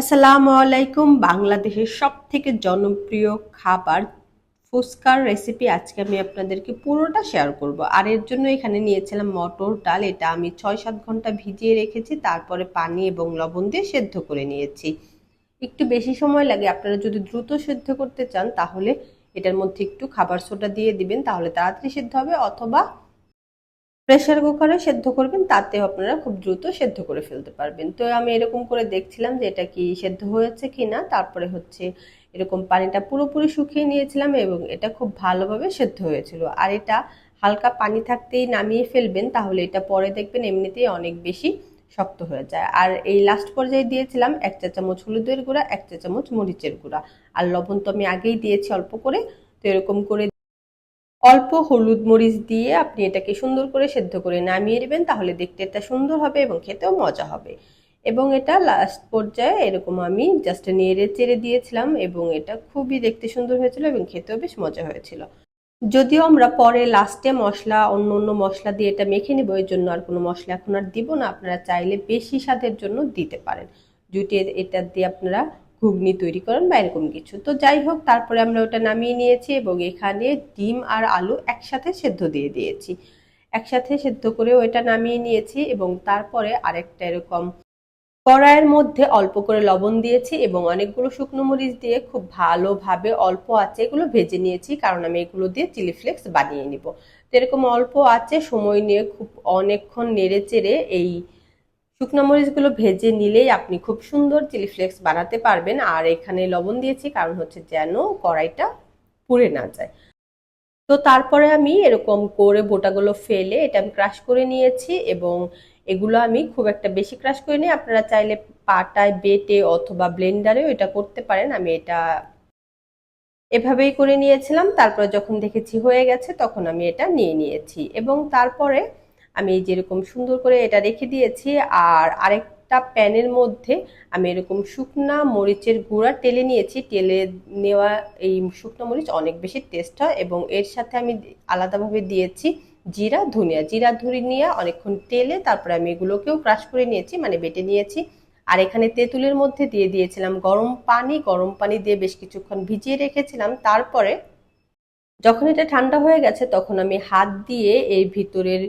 আসসালামু আলাইকুম। বাংলাদেশের সব থেকে জনপ্রিয় খাবার ফুচকার রেসিপি আজকে আমি আপনাদেরকে পুরোটা শেয়ার করব। আর এর জন্য এখানে নিয়েছিলাম মটর ডাল। এটা আমি ছয় সাত ঘণ্টা ভিজিয়ে রেখেছি। তারপরে পানি এবং লবণ দিয়ে সেদ্ধ করে নিয়েছি। একটু বেশি সময় লাগে। আপনারা যদি দ্রুত সেদ্ধ করতে চান, তাহলে এটার মধ্যে একটু খাবার সোডা দিয়ে দিবেন। তাহলে তাড়াতাড়ি সেদ্ধ হবে অথবা প্রেশার কুকারে সেদ্ধ করবেন, তাতেও আপনারা খুব দ্রুত সেদ্ধ করে ফেলতে পারবেন। তো আমি এরকম করে দেখছিলাম যে এটা কি সেদ্ধ হয়েছে কি না তারপরে হচ্ছে এরকম পানিটা পুরোপুরি শুকিয়ে নিয়েছিলাম এবং এটা খুব ভালোভাবে সেদ্ধ হয়েছিল। আর এটা হালকা পানি থাকতেই নামিয়ে ফেলবেন, তাহলে এটা পরে দেখবেন এমনিতেই অনেক বেশি শক্ত হয়ে যায়। আর এই লাস্ট পর্যায়ে দিয়েছিলাম এক চা চামচ হলুদের গুঁড়া, এক চা চামচ মরিচের গুঁড়া। আর লবণ তো আমি আগেই দিয়েছি অল্প করে, তো এরকম করে অল্প হলুদ মরিচ দিয়ে আপনি এটাকে সুন্দর করে সেদ্ধ করে নামিয়ে নেবেন, তাহলে দেখতে এটা সুন্দর হবে এবং খেতেও মজা হবে। এবং এটা লাস্ট পর্যায়ে এরকম আমি জাস্ট নেড়ে চেড়ে দিয়েছিলাম এবং এটা খুবই দেখতে সুন্দর হয়েছিল এবং খেতেও বেশ মজা হয়েছিল। যদিও আমরা পরে লাস্টে মশলা, অন্য অন্য মশলা দিয়ে এটা মেখে নেব, এর জন্য আর কোনো মশলা এখন আর দিব না। আপনারা চাইলে বেশি স্বাদের জন্য দিতে পারেন। জুটিয়ে এটা দিয়ে আপনারা ঘুগনি তৈরি করেন বা এরকম কিছু। তো যাই হোক, তারপরে আমরা ওটা নামিয়ে নিয়েছি এবং এখানে ডিম আর আলু একসাথে সেদ্ধ দিয়ে দিয়েছি। একসাথে সেদ্ধ করে ওইটা নামিয়ে নিয়েছি এবং তারপরে আরেকটা এরকম কড়াইয়ের মধ্যে অল্প করে লবণ দিয়েছি এবং অনেকগুলো শুকনো মরিচ দিয়ে খুব ভালোভাবে অল্প আছে এগুলো ভেজে নিয়েছি, কারণ আমি এগুলো দিয়ে চিলি ফ্লেক্স বানিয়ে নিব। তো এরকম অল্প আছে সময় নিয়ে খুব অনেকক্ষণ নেড়ে চেড়ে এই শুকনো মরিচগুলো ভেজে নিলেই আপনি খুব সুন্দর চিলি ফ্লেক্স বানাতে পারবেন। আর এখানে লবণ দিয়েছি, কারণ হচ্ছে যেন কড়াইটা পুড়ে না যায়। তো তারপরে আমি এরকম করে বোটাগুলো ফেলে এটা আমি ক্রাশ করে নিয়েছি এবং এগুলো আমি খুব একটা বেশি ক্রাশ করে নিই আপনারা চাইলে পাটায় বেটে অথবা ব্লেন্ডারেও এটা করতে পারেন। আমি এটা এভাবেই করে নিয়েছিলাম। তারপরে যখন দেখেছি হয়ে গেছে, তখন আমি এটা নিয়ে নিয়েছি। এবং তারপরে আমি যেরকম সুন্দর করে এটা রেখে দিয়েছি, আর আরেকটা প্যানের মধ্যে আমি এরকম শুকনা মরিচের গুঁড়া টেলে নিয়েছি। টেলে নেওয়া এই শুকনো মরিচ অনেক বেশি টেস্ট হয় এবং এর সাথে আমি আলাদাভাবে দিয়েছি জিরা, ধনিয়া। জিরা, ধনিয়া অনেকক্ষণ টেলে তারপরে আমি এগুলোকেও ক্রাশ করে নিয়েছি মানে বেটে নিয়েছি। আর এখানে তেঁতুলের মধ্যে দিয়ে দিয়েছিলাম গরম পানি। গরম পানি দিয়ে বেশ কিছুক্ষণ ভিজিয়ে রেখেছিলাম। তারপরে যখন এটা ঠান্ডা হয়ে গেছে তখন আমি হাত দিয়ে এই ভিতরের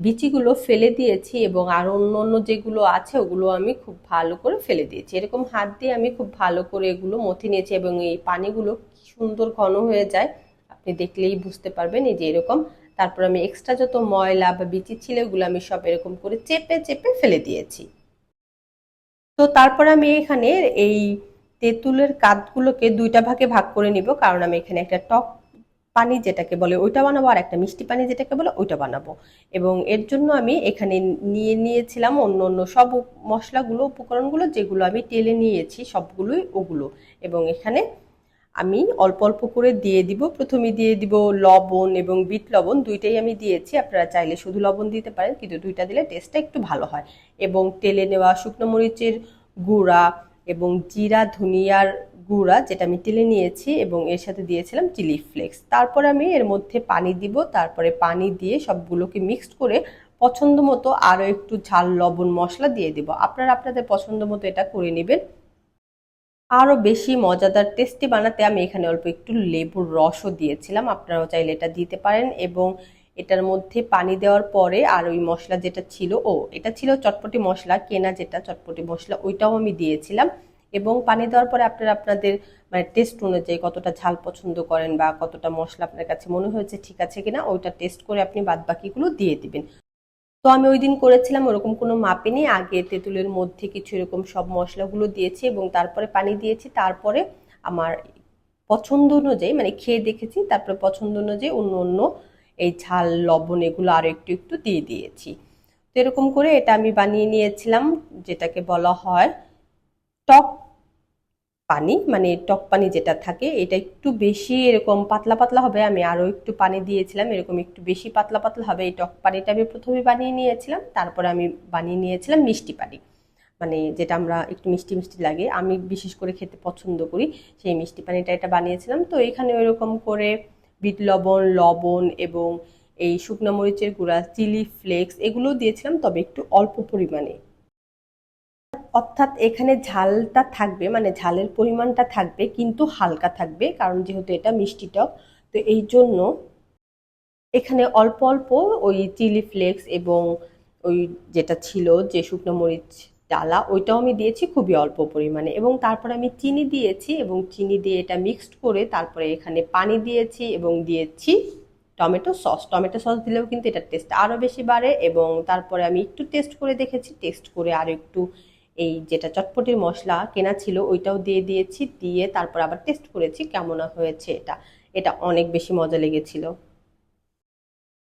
বিচিগুলো ফেলে দিয়েছি এবং আর অন্য অন্য যেগুলো আছে, ওগুলো আমি খুব ভালো করে ফেলে দিয়েছি। এরকম হাত দিয়ে আমি খুব ভালো করে এগুলো মথে নিয়েছি এবং এই পানিগুলো কি সুন্দর ঘন হয়ে যায়, আপনি দেখলেই বুঝতে পারবেন এই যে এরকম। তারপর আমি এক্সট্রা যত ময়লা বা বিচি ছিল ওগুলো আমি সব এরকম করে চেপে চেপে ফেলে দিয়েছি। তো তারপর আমি এখানে এই তেঁতুলের কাঠগুলোকে দুইটা ভাগে ভাগ করে নিব, কারণ আমি এখানে একটা টক পানি যেটাকে বলে ওইটা বানাবো আর একটা মিষ্টি পানি যেটাকে বলে ওইটা বানাবো। এবং এর জন্য আমি এখানে নিয়ে নিয়েছিলাম অন্য অন্য সব মশলাগুলো, উপকরণগুলো যেগুলো আমি তেলে নিয়েছি সবগুলোই ওগুলো। এবং এখানে আমি অল্প অল্প করে দিয়ে দিব। প্রথমে দিয়ে দিব লবণ এবং বিট লবণ, দুইটাই আমি দিয়েছি। আপনারা চাইলে শুধু লবণ দিতে পারেন, কিন্তু দুইটা দিলে টেস্টটা একটু ভালো হয়। এবং তেলে নেওয়া শুকনো মরিচের গুঁড়া এবং জিরা, ধনিয়ার গুঁড়া যেটা আমি তেলে নিয়েছি এবং এর সাথে দিয়েছিলাম চিলি ফ্লেক্স। তারপর আমি এর মধ্যে পানি দিব, তারপরে পানি দিয়ে সবগুলোকে মিক্সড করে পছন্দ মতো আরও একটু ঝাল লবণ মশলা দিয়ে দিব। আপনারা আপনাদের পছন্দ মতো এটা করে নেবেন। আরও বেশি মজাদার, টেস্টি বানাতে আমি এখানে অল্প একটু লেবুর রসও দিয়েছিলাম। আপনারাও চাইলে এটা দিতে পারেন এবং এটার মধ্যে পানি দেওয়ার পরে আর ওই মশলা যেটা ছিল, ও, এটা ছিল চটপটি মশলা, কেনা যেটা চটপটি মশলা, ওইটাও আমি দিয়েছিলাম। এবং পানি দেওয়ার পরে আপনারা, আপনাদের মানে টেস্ট অনুযায়ী কতটা ঝাল পছন্দ করেন বা কতটা মশলা আপনার কাছে মনে হয়েছে ঠিক আছে কিনা, ওইটা টেস্ট করে আপনি বাদ বাকিগুলো দিয়ে দিবেন। তো আমি ওই দিন করেছিলাম, ওরকম কোনো মাপে নেই। আগে তেঁতুলের মধ্যে কিছু এরকম সব মশলাগুলো দিয়েছি এবং তারপরে পানি দিয়েছি। তারপরে আমার পছন্দ অনুযায়ী মানে খেয়ে দেখেছি, তারপরে পছন্দ অনুযায়ী অন্য অন্য এই ঝাল, লবণ এগুলো আরও একটু একটু দিয়ে দিয়েছি। তো এরকম করে এটা আমি বানিয়ে নিয়েছিলাম, যেটাকে বলা হয় টক পানি মানে টক পানি যেটা থাকে, এটা একটু বেশি এরকম পাতলা পাতলা হবে। আমি আরও একটু পানি দিয়েছিলাম, এরকম একটু বেশি পাতলা পাতলা হবে। এই টক পানিটা আমি প্রথমে বানিয়ে নিয়েছিলাম, তারপরে আমি বানিয়ে নিয়েছিলাম মিষ্টি পানি। মানে যেটা আমরা একটু মিষ্টি মিষ্টি লাগে। আমি বিশেষ করে খেতে পছন্দ করি সেই মিষ্টি পানিটা এটা বানিয়েছিলাম। তো এখানে ওইরকম করে বিট লবণ লবণ এবং এই শুকনো মরিচের গুঁড়া, চিলি ফ্লেক্স এগুলো দিয়েছিলাম, তবে একটু অল্প পরিমাণে। অর্থাৎ এখানে ঝালটা থাকবে মানে ঝালের পরিমাণটা থাকবে, কিন্তু হালকা থাকবে, কারণ যেহেতু এটা মিষ্টি টক, তো এই জন্য এখানে অল্প অল্প ওই চিলি ফ্লেক্স এবং ওই যেটা ছিল যে শুকনো মরিচ ডালা, ওইটাও আমি দিয়েছি খুবই অল্প পরিমাণে এবং তারপরে আমি চিনি দিয়েছি এবং চিনি দিয়ে এটা মিক্সড করে তারপরে এখানে পানি দিয়েছি এবং দিয়েছি টমেটো সস। টমেটো সস দিলেও কিন্তু এটার টেস্ট আরও বেশি বাড়ে এবং তারপরে আমি একটু টেস্ট করে দেখেছি, টেস্ট করে আরও একটু এই যেটা চটপটির মশলা কেনা ছিল, ওইটাও দিয়ে দিয়েছি, দিয়ে তারপর আবার টেস্ট করেছি কেমন হয়েছে এটা। এটা অনেক বেশি মজা লেগেছিল।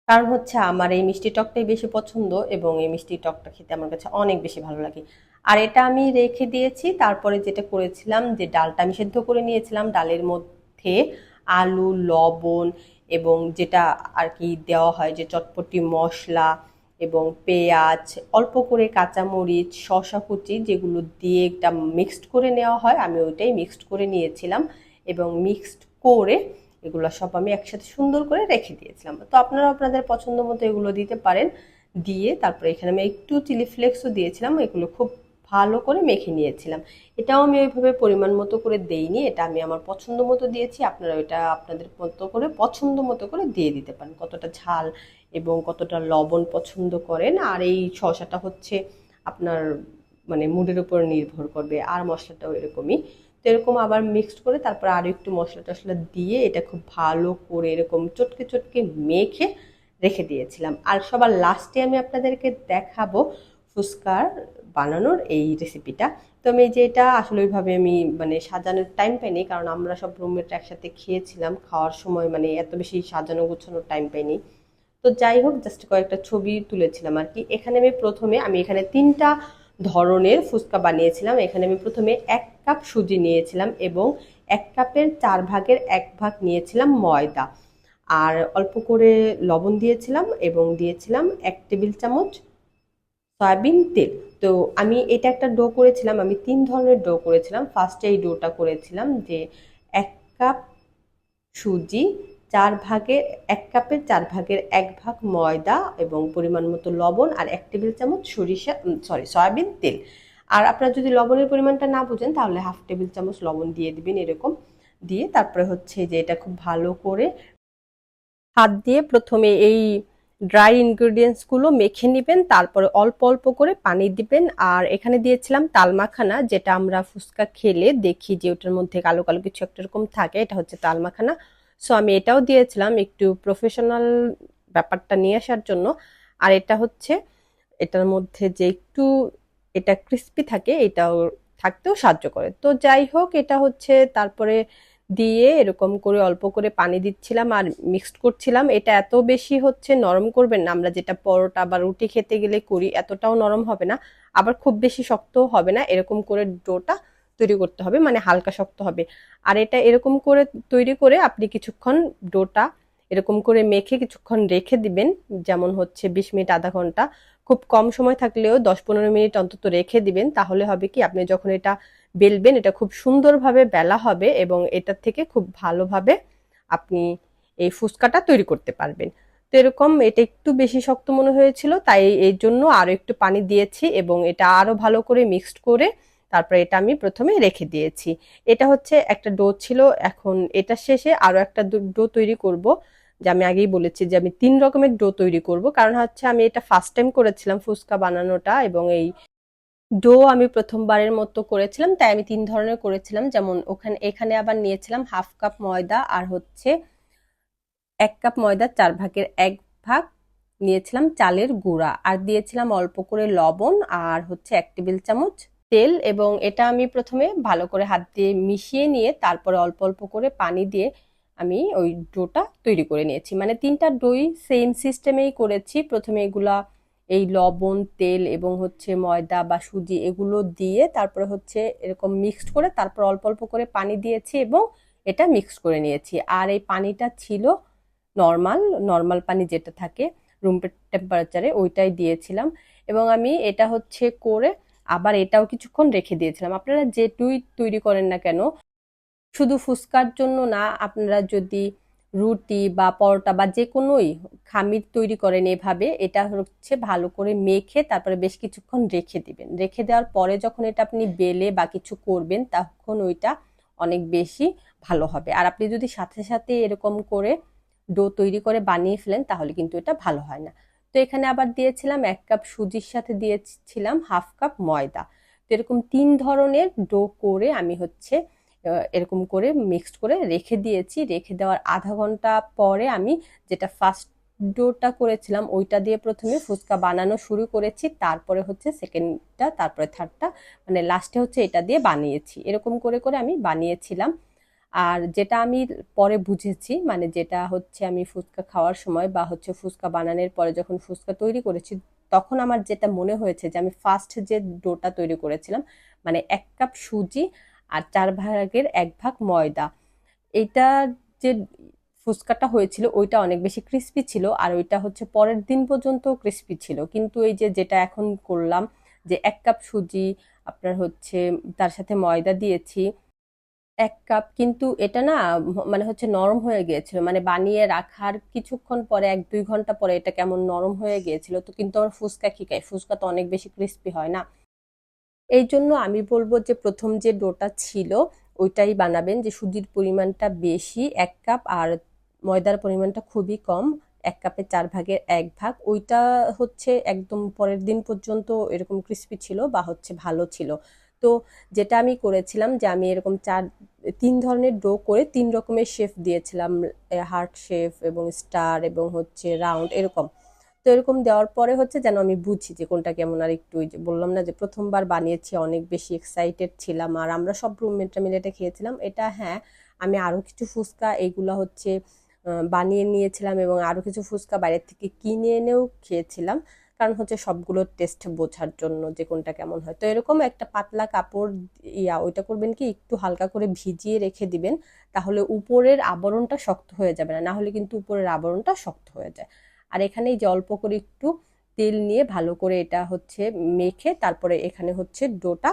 কারণ হচ্ছে আমার এই মিষ্টি টকটাই বেশি পছন্দ এবং এই মিষ্টি টকটা খেতে আমার কাছে অনেক বেশি ভালো লাগে। আর এটা আমি রেখে দিয়েছি, তারপরে যেটা করেছিলাম যে ডালটা আমি সেদ্ধ করে নিয়েছিলাম, ডালের মধ্যে আলু, লবণ এবং যেটা আর কি দেওয়া হয় যে চটপটি মশলা এবং পেঁয়াজ, অল্প করে কাঁচামরিচ, শসা কুচি যেগুলো দিয়ে একটা মিক্সড করে নেওয়া হয়, আমি ওইটাই মিক্সড করে নিয়েছিলাম এবং মিক্সড করে এগুলো সব আমি একসাথে সুন্দর করে রেখে দিয়েছিলাম। তো আপনারা আপনাদের পছন্দ মতো এগুলো দিতে পারেন। দিয়ে তারপরে এখানে আমি একটু চিলি ফ্লেক্সও দিয়েছিলাম, এগুলো খুব ভালো করে মেখে নিয়েছিলাম। এটাও আমি ওইভাবে পরিমাণ মতো করে দেইনি, এটা আমি আমার পছন্দ মতো দিয়েছি, আপনারা ওইটা আপনাদের মতো করে, পছন্দ মতো করে দিয়ে দিতে পারেন। কতটা ঝাল এবং কতটা লবণ পছন্দ করেন, আর এই শসাটা হচ্ছে আপনার মানে মুডের উপর নির্ভর করবে, আর মশলাটাও এরকমই। তো এরকম আবার মিক্সড করে তারপর আরও একটু মশলা টশলা দিয়ে এটা খুব ভালো করে এরকম চটকে চটকে মেখে রেখে দিয়েছিলাম। আর সবার লাস্টে আমি আপনাদেরকে দেখাবো ফুচকার বানানোর এই রেসিপিটা তো আমি যে এটা আসলে ওইভাবে আমি মানে সাজানোর টাইম পাইনি, কারণ আমরা সব রুমমেট একসাথে খেয়েছিলাম, খাওয়ার সময় মানে এত বেশি সাজানো গোছানোর টাইম পাইনি। তো যাই হোক জাস্ট কয়েকটা ছবি তুলেছিলাম আর কি। এখানে আমি প্রথমে, আমি এখানে তিনটা ধরনের ফুচকা বানিয়েছিলাম। এখানে আমি প্রথমে এক কাপ সুজি নিয়েছিলাম এবং এক কাপের চার ভাগের এক ভাগ নিয়েছিলাম ময়দা। আর অল্প করে লবণ দিয়েছিলাম এবং দিয়েছিলাম এক টেবিল চামচ সয়াবিন তেল। তো আমি এটা একটা ডো করেছিলাম, আমি তিন ধরনের ডো করেছিলাম। ফার্স্টে এই ডোটা করেছিলাম যে এক কাপ সুজি চার ভাগের এক কাপের চার ভাগের এক ভাগ ময়দা এবং পরিমাণ মতো লবণ আর এক টেবিল চামচ সরিষা সরি সয়াবিন তেল। আর আপনারা যদি লবণের পরিমাণটা না বুঝেন, তাহলে হাফ টেবিল চামচ লবণ দিয়ে দিবেন এরকম দিয়ে। তারপরে হচ্ছে যে এটা খুব ভালো করে হাত দিয়ে প্রথমে এই ড্রাই ইনগ্রিডিয়েন্টসগুলো মেখে নেবেন, তারপরে অল্প অল্প করে পানি দিবেন। আর এখানে দিয়েছিলাম তালমাখানা, যেটা আমরা ফুচকা খেলে দেখি যে ওটার মধ্যে কালো কালো কিছু একটা এরকম থাকে, এটা হচ্ছে তালমাখানা। সো আমি এটাও দিয়েছিলাম একটু প্রফেশনাল ব্যাপারটা নিয়ে আসার জন্য। আর এটা হচ্ছে, এটার মধ্যে যে একটু, এটা ক্রিস্পি থাকে, এটাও থাকতেও সাহায্য করে। তো যাই হোক, এটা হচ্ছে তারপরে দিয়ে এরকম করে অল্প করে পানি দিচ্ছিলাম আর মিক্সড করছিলাম। এটা এত বেশি হচ্ছে নরম করবেন না। আমরা যেটা পরোটা বা রুটি খেতে গেলে করি, এতটাও নরম হবে না। আবার খুব বেশি শক্তও হবে না। এরকম করে ডোটা তৈরি করতে হবে মানে হালকা শক্ত হবে। আর এটা এরকম করে তৈরি করে আপনি কিছুক্ষণ ডোটা এরকম করে মেখে কিছুক্ষণ রেখে দিবেন, যেমন হচ্ছে বিশ মিনিট, আধা ঘণ্টা। খুব কম সময় থাকলেও দশ পনেরো মিনিট অন্তত রেখে দিবেন, তাহলে হবে কি আপনি যখন এটা বেলবেন, এটা খুব সুন্দরভাবে বেলা হবে এবং এটার থেকে খুব ভালোভাবে আপনি এই ফুচকাটা তৈরি করতে পারবেন। তো এরকম এটা একটু বেশি শক্ত মনে হয়েছিল, তাই এর জন্য আরও একটু পানি দিয়েছি এবং এটা আরও ভালো করে মিক্সড করে তারপরে এটা আমি প্রথমে রেখে দিয়েছি। এটা হচ্ছে একটা ডো ছিল, এখন এটা শেষে আরও একটা ডো তৈরি করব। যে আমি আগেই বলেছি যে আমি তিন রকমের ডো তৈরি করব, কারণ হচ্ছে আমি এটা ফার্স্ট টাইম করেছিলাম ফুচকা বানানোটা এবং এই ডো আমি প্রথমবারের মতো করেছিলাম, তাই আমি তিন ধরনের করেছিলাম। যেমন ওখানে, এখানে আবার নিয়েছিলাম হাফ কাপ ময়দা আর হচ্ছে এক কাপ ময়দা চার ভাগের এক ভাগ নিয়েছিলাম চালের গুঁড়া। আর দিয়েছিলাম অল্প করে লবণ আর হচ্ছে এক টেবিল চামচ তেল এবং এটা আমি প্রথমে ভালো করে হাত দিয়ে মিশিয়ে নিয়ে তারপরে অল্প অল্প করে পানি দিয়ে আমি ওই ডোটা তৈরি করে নিয়েছি। মানে তিনটা ডোই সেম সিস্টেমেই করেছি। প্রথমে এগুলা এই লবণ, তেল এবং হচ্ছে ময়দা বা সুজি এগুলো দিয়ে তারপরে হচ্ছে এরকম মিক্সড করে তারপর অল্প অল্প করে পানি দিয়েছি এবং এটা মিক্সড করে নিয়েছি। আর এই পানিটা ছিল নর্মাল নর্মাল পানি যেটা থাকে রুম টেম্পারেচারে ওইটাই দিয়েছিলাম। এবং আমি এটা হচ্ছে করে আবার এটাও কিছুক্ষণ রেখে দিয়েছিলাম। আপনারা যে যেটুই তৈরি করেন না কেন, শুধু ফুচকার জন্য না, আপনারা যদি রুটি বা পরোটা বা যে কোনোই খামির তৈরি করেন এভাবে, এটা হচ্ছে ভালো করে মেখে তারপরে বেশ কিছুক্ষণ রেখে দিবেন। রেখে দেওয়ার পরে যখন এটা আপনি বেলে বা কিছু করবেন, তখন ওইটা অনেক বেশি ভালো হবে। আর আপনি যদি সাথে সাথে এরকম করে ডো তৈরি করে বানিয়ে ফেলেন, তাহলে কিন্তু এটা ভালো হয় না। তো এখানে আবার দিয়েছিলাম এক কাপ সুজির সাথে দিয়েছিলাম হাফ কাপ ময়দা। তো এরকম তিন ধরনের ডো করে আমি হচ্ছে এরকম করে মিক্সড করে রেখে দিয়েছি। রেখে দেওয়ার আধা ঘণ্টা পরে আমি যেটা ফার্স্ট ডোটা করেছিলাম, ওইটা দিয়ে প্রথমে ফুচকা বানানো শুরু করেছি। তারপরে হচ্ছে সেকেন্ডটা তারপরে থার্ডটা মানে লাস্টে হচ্ছে এটা দিয়ে বানিয়েছি। এরকম করে করে আমি বানিয়েছিলাম। আর যেটা আমি পরে বুঝেছি মানে যেটা হচ্ছে আমি ফুচকা খাওয়ার সময় বা হচ্ছে ফুচকা বানানোর পরে যখন ফুচকা তৈরি করেছি, তখন আমার যেটা মনে হয়েছে যে আমি ফার্স্ট যে ডোটা তৈরি করেছিলাম মানে এক কাপ সুজি আর চার ভাগের এক ভাগ ময়দা। এটা যে ফুচকাটা হয়েছিল ওইটা অনেক বেশি ক্রিস্পি ছিল আর ওইটা হচ্ছে পরের দিন পর্যন্ত ক্রিস্পি ছিল। কিন্তু এই যে যেটা এখন করলাম যে এক কাপ সুজি, আপনার হচ্ছে তার সাথে ময়দা দিয়েছি এক কাপ কিন্তু এটা না মানে হচ্ছে নরম হয়ে গিয়েছিল। মানে বানিয়ে রাখার কিছুক্ষণ পরে, এক দুই ঘণ্টা পরে এটা কেমন নরম হয়ে গিয়েছিল। তো কিন্তু আমার ফুচকা খাই ফুচকা তো অনেক বেশি ক্রিস্পি হয় না। এই জন্য আমি বলব যে প্রথম যে ডোটা ছিল, ওইটাই বানাবেন যে সুজির পরিমাণটা বেশি, এক কাপ, আর ময়দার পরিমাণটা খুবই কম, এক কাপে চার ভাগের এক ভাগ। ওইটা হচ্ছে একদম পরের দিন পর্যন্ত এরকম ক্রিস্পি ছিল বা হচ্ছে ভালো ছিল। তো যেটা আমি করেছিলাম যে আমি এরকম চার, তিন ধরনের ডো করে তিন রকমের শেফ দিয়েছিলাম হার্ট শেফ এবং স্টার এবং হচ্ছে রাউন্ড এরকম। তো এরকম দেওয়ার পরে হচ্ছে যেন আমি বুঝি যে কোনটা কেমন। আর একটু যে বললাম না যে প্রথমবার বানিয়েছি, অনেক বেশি এক্সাইটেড ছিলাম। আর আমরা সব রুমমেটরা মিলে এটা খেয়েছিলাম। এটা হ্যাঁ আমি আরও কিছু ফুচকা এইগুলো হচ্ছে বানিয়ে নিয়েছিলাম এবং আরও কিছু ফুচকা বাইরের থেকে কিনে এনেও খেয়েছিলাম। কারণ হচ্ছে সবগুলোর টেস্ট বোঝার জন্য যে কোনটা কেমন হয়। তো এরকম একটা পাতলা কাপড় ইয়া, ওইটা করবেন কি, একটু হালকা করে ভিজিয়ে রেখে দিবেন, তাহলে উপরের আবরণটা শক্ত হয়ে যাবে না না হলে কিন্তু উপরের আবরণটা শক্ত হয়ে যায়। আর এখানে এই যে অল্প করে একটু তেল নিয়ে ভালো করে এটা হচ্ছে মেখে তারপরে এখানে হচ্ছে ডোটা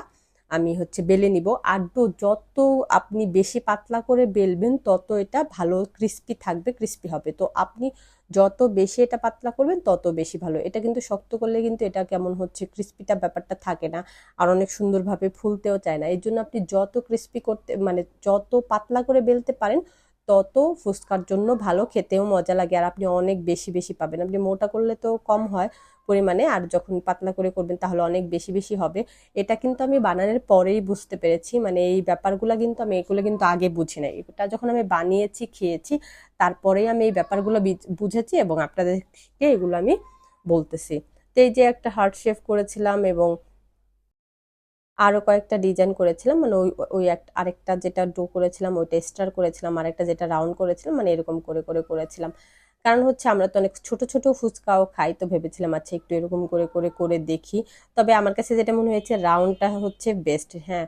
আমি হচ্ছে বেলে নিব। আর ডো যত আপনি বেশি পাতলা করে বেলবেন, তত এটা ভালো ক্রিস্পি থাকবে ক্রিস্পি হবে। তো আপনি যত বেশি এটা পাতলা করবেন, তত বেশি ভালো। এটা কিন্তু শক্ত করলে কিন্তু এটা কেমন হচ্ছে ক্রিস্পিটা ব্যাপারটা থাকে না। আর অনেক সুন্দরভাবে ফুলতেও চায় না। এর জন্য আপনি যত ক্রিস্পি করতে মানে যত পাতলা করে বেলতে পারেন, তত ফুচকার জন্য ভালো, খেতেও মজা লাগে। আর আপনি অনেক বেশি বেশি পাবেন। আপনি মোটা করলে তো কম হয়। পরিমাণে আর যখন পাতলা করে করবেন তাহলে অনেক বেশি বেশি হবে। এটা কিন্তু আমি বানানোর পরেই বুঝতে পেরেছি। মানে এই ব্যাপারগুলো কিন্তু আমি এগুলো কিন্তু আগে বুঝি নাই। এটা যখন আমি বানিয়েছি, খেয়েছি, তারপরেই আমি এই ব্যাপারগুলো বুঝেছি এবং আপনাদেরকে এগুলো আমি বলতেছি। তো এই যে একটা হার্ট শেফ করেছিলাম এবং আরও কয়েকটা ডিজাইন করেছিলাম মানে ওই ওই একটা আরেকটা যেটা ডো করেছিলাম, ওইটা স্টার করেছিলাম, আরেকটা যেটা রাউন্ড করেছিলাম মানে এরকম করে করে করেছিলাম। কারণ হচ্ছে আমরা তো অনেক ছোট ছোট ফুচকাও খাই, তো ভেবেছিলাম আচ্ছা একটু এরকম করে করে করে দেখি। তবে আমার কাছে যেটা মনে হয়েছে, রাউন্ডটা হচ্ছে বেস্ট হ্যাঁ।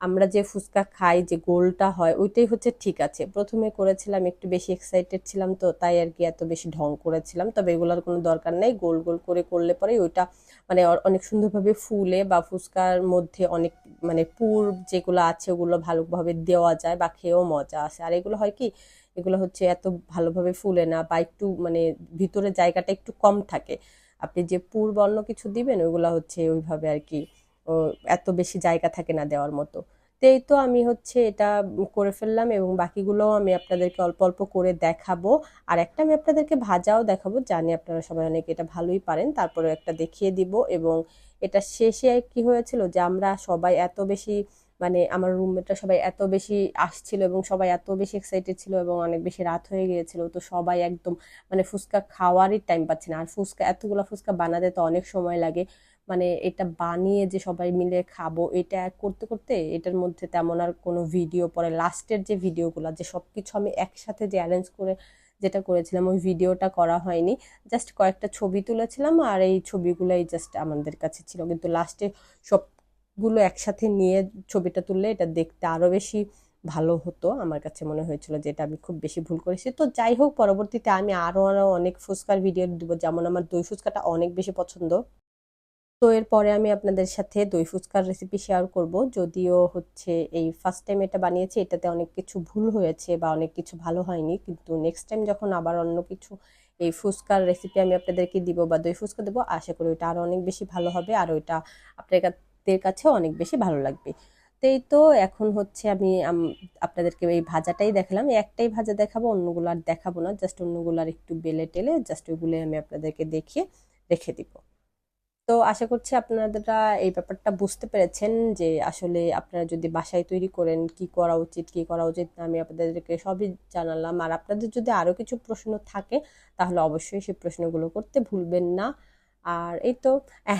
আমরা যে ফুচকা খাই, যে গোলটা হয়, ওইটাই হচ্ছে ঠিক আছে। প্রথমে করেছিলাম, একটু বেশি এক্সাইটেড ছিলাম তো, তাই আর কি এত বেশি ঢং করেছিলাম। তবে এগুলোর কোনো দরকার নেই, গোল গোল করে করলে পরে ওইটা মানে অনেক সুন্দরভাবে ফুলে বা ফুচকার মধ্যে অনেক মানে পুর যেগুলো আছে, ওগুলো ভালোভাবে দেওয়া যায় বা খেয়েও মজা আসে। আর এগুলো হয় কি এগুলো হচ্ছে এত ভালোভাবে ফুলে না বা একটু মানে ভিতরে জায়গাটা একটু কম থাকে। আপনি যে পুর বর্ণ কিছু দিবেন, ওইগুলো হচ্ছে ওইভাবে আর কি এত বেশি জায়গা থাকে না দেওয়ার মতো। তো এই তো আমি হচ্ছে এটা করে ফেললাম এবং বাকিগুলোও আমি আপনাদেরকে অল্প অল্প করে দেখাবো। আর একটা আমি আপনাদেরকে ভাজাও দেখাবো, জানি আপনারা সবাই অনেকে এটা ভালোই পারেন। তারপরে একটা দেখিয়ে দিব এবং এটা শেষে কি হয়েছিল যে আমরা সবাই এত বেশি মানে আমার রুমমেটরা সবাই এত বেশি আসছিল এবং সবাই এত বেশি এক্সাইটেড ছিল এবং অনেক বেশি রাত হয়ে গিয়েছিল। তো সবাই একদম মানে ফুচকা খাওয়ারই টাইম পাচ্ছে না। আর ফুচকা, এতগুলো ফুচকা বানাতে তো অনেক সময় লাগে। মানে এটা বানিয়ে যে সবাই মিলে খাব, এটা করতে করতে এটার মধ্যে তেমন আর কোনো ভিডিও পরে লাস্টের যে ভিডিওগুলো যে সব কিছু আমি একসাথে যে অ্যারেঞ্জ করে যেটা করেছিলাম, ওই ভিডিওটা করা হয়নি। জাস্ট কয়েকটা ছবি তুলেছিলাম আর এই ছবিগুলোই জাস্ট আমাদের কাছে ছিল। কিন্তু লাস্টে সবগুলো একসাথে নিয়ে ছবিটা তুললে এটা দেখতে আরও বেশি ভালো হতো। আমার কাছে মনে হয়েছিল যে এটা আমি খুব বেশি ভুল করেছি। তো যাই হোক, পরবর্তীতে আমি আরও আরও অনেক ফুচকার ভিডিও দেবো। যেমন আমার দই ফুচকাটা অনেক বেশি পছন্দ। তো এরপরে আমি আপনাদের সাথে দই ফুচকার রেসিপি শেয়ার করব। যদিও হচ্ছে এই ফার্স্ট টাইম এটা বানিয়েছি, এটাতে অনেক কিছু ভুল হয়েছে বা অনেক কিছু ভালো হয়নি। কিন্তু নেক্সট টাইম যখন আবার অন্য কিছু এই ফুচকার রেসিপি আমি আপনাদেরকে দিব বা দই ফুচকা দেবো, আশা করি ওইটা আরও অনেক বেশি ভালো হবে। আর ওইটা আপনাদের কাছেও অনেক বেশি ভালো লাগবে। তো এই তো এখন হচ্ছে আমি আপনাদেরকে এই ভাজাটাই দেখালাম। একটাই ভাজা দেখাবো, অন্যগুলো আর দেখাবো না। জাস্ট অন্যগুলো আর একটু বেলে টেলে জাস্ট ওইগুলো আমি আপনাদেরকে দেখিয়ে রেখে দিব। তো আশা করছি আপনারা এই ব্যাপারটা বুঝতে পেরেছেন যে আসলে আপনারা যদি বাসায় তৈরি করেন, কি করা উচিত, কি করা উচিত না, আমি আপনাদেরকে সবই জানালাম। আর আপনাদের যদি আরও কিছু প্রশ্ন থাকে, তাহলে অবশ্যই সেই প্রশ্নগুলো করতে ভুলবেন না। আর এই তো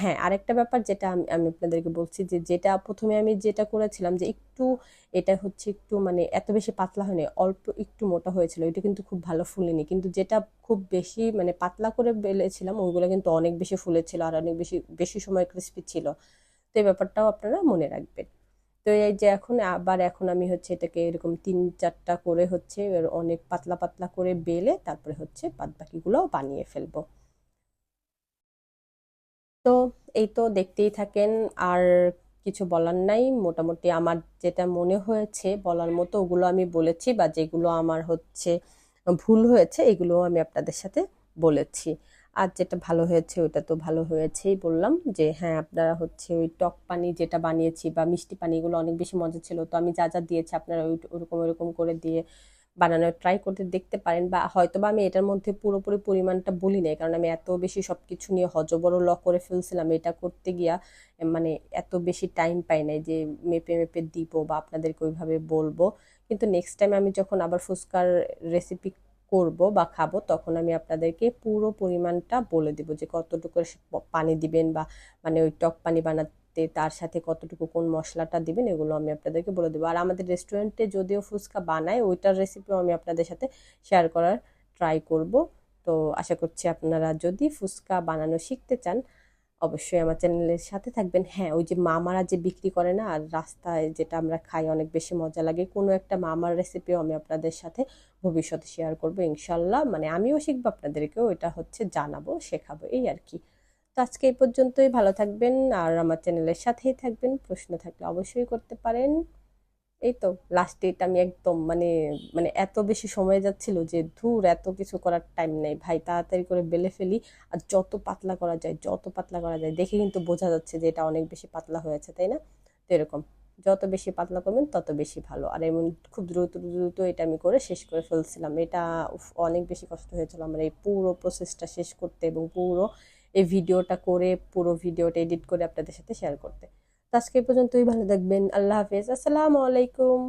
হ্যাঁ আরেকটা ব্যাপার যেটা আমি আমি আপনাদেরকে বলছি যে যেটা প্রথমে আমি যেটা করেছিলাম যে একটু, এটা হচ্ছে একটু মানে এত বেশি পাতলা হয়নি, অল্প একটু মোটা হয়েছিল, এটা কিন্তু খুব ভালো ফুলেনি। কিন্তু যেটা খুব বেশি মানে পাতলা করে বেলেছিলাম, ওইগুলো কিন্তু অনেক বেশি ফুলেছিল আর অনেক বেশি বেশি সময় ক্রিস্পি ছিল। তো এই ব্যাপারটাও আপনারা মনে রাখবেন। তো এই যে এখন, আবার এখন আমি হচ্ছে এটাকে এরকম তিন চারটা করে হচ্ছে অনেক পাতলা পাতলা করে বেলে তারপরে হচ্ছে বাদ বানিয়ে ফেলব। তো এই তো দেখতেই থাকেন, আর কিছু বলার নাই। মোটামুটি আমার যেটা মনে হয়েছে, বলার মতো ওগুলো আমি বলেছি বা যেগুলো আমার হচ্ছে ভুল হয়েছে এগুলো আমি আপনাদের সাথে বলেছি। আর যেটা ভালো হয়েছে, ওটা তো ভালো হয়েছেই বললাম যে হ্যাঁ আপনারা হচ্ছে ওই টক পানি যেটা বানিয়েছি বা মিষ্টি পানিগুলো অনেক বেশি মজা ছিল। তো আমি যা যা দিয়েছি, আপনারা ওই, ওরকম ওরকম করে দিয়ে বানানোর ট্রাই করতে দেখতে পারেন বা হয়তো বা আমি এটার মধ্যে পুরোপুরি পরিমাণটা বলি নাই, কারণ আমি এত বেশি সব কিছু নিয়ে হজবড় ল করে ফেলছিলাম এটা করতে গিয়া মানে এত বেশি টাইম পাই নাই যে মেপে মেপে দিব বা আপনাদেরকে ওইভাবে বলব। কিন্তু নেক্সট টাইম আমি যখন আবার ফুচকার রেসিপি করব বা খাব, তখন আমি আপনাদেরকে পুরো পরিমাণটা বলে দিব যে কতটুকু পানি দিবেন বা মানে ওই টক পানি বানাতে তার সাথে কতটুকু কোন মশলাটা দিবেন, এগুলো আমি আপনাদেরকে বলে দেবো। আর আমাদের রেস্টুরেন্টে যদিও ফুচকা বানায়, ওইটার রেসিপিও আমি আপনাদের সাথে শেয়ার করার ট্রাই করব। তো আশা করছি আপনারা যদি ফুচকা বানানো শিখতে চান, অবশ্যই আমার চ্যানেলের সাথে থাকবেন। হ্যাঁ ওই যে মামারা যে বিক্রি করে না, আর রাস্তায় যেটা আমরা খাই, অনেক বেশি মজা লাগে। কোনো একটা মামার রেসিপিও আমি আপনাদের সাথে ভবিষ্যতে শেয়ার করব, ইনশাল্লাহ। মানে আমিও শিখব, আপনাদেরকেও এটা হচ্ছে জানাব, শেখাবো, এই আর কি। তো আজকে এই পর্যন্তই। ভালো থাকবেন আর আমার চ্যানেলের সাথেই থাকবেন। প্রশ্ন থাকলে অবশ্যই করতে পারেন। এই তো লাস্ট ডেট আমি একদম মানে মানে এত বেশি সময় যাচ্ছিল যে ধুর, এত কিছু করার টাইম নেই। ভাই, তাড়াতাড়ি করে বেলে ফেলি। আর যত পাতলা করা যায়, যত পাতলা করা যায়, দেখে কিন্তু বোঝা যাচ্ছে যে এটা অনেক বেশি পাতলা হয়েছে, তাই না? তো এরকম, যত বেশি পাতলা করবেন, তত বেশি ভালো। আর এমন খুব দ্রুত দ্রুত এটা আমি করে শেষ করে ফেলছিলাম। এটা অনেক বেশি কষ্ট হয়েছিল আমার এই পুরো প্রসেসটা শেষ করতে এবং পুরো এই ভিডিওটা করে, পুরো ভিডিওটা এডিট করে আপনাদের সাথে শেয়ার করতে। আজকে পর্যন্তই, ভালো থাকবেন, আল্লাহ হাফেজ, আসসালামু আলাইকুম।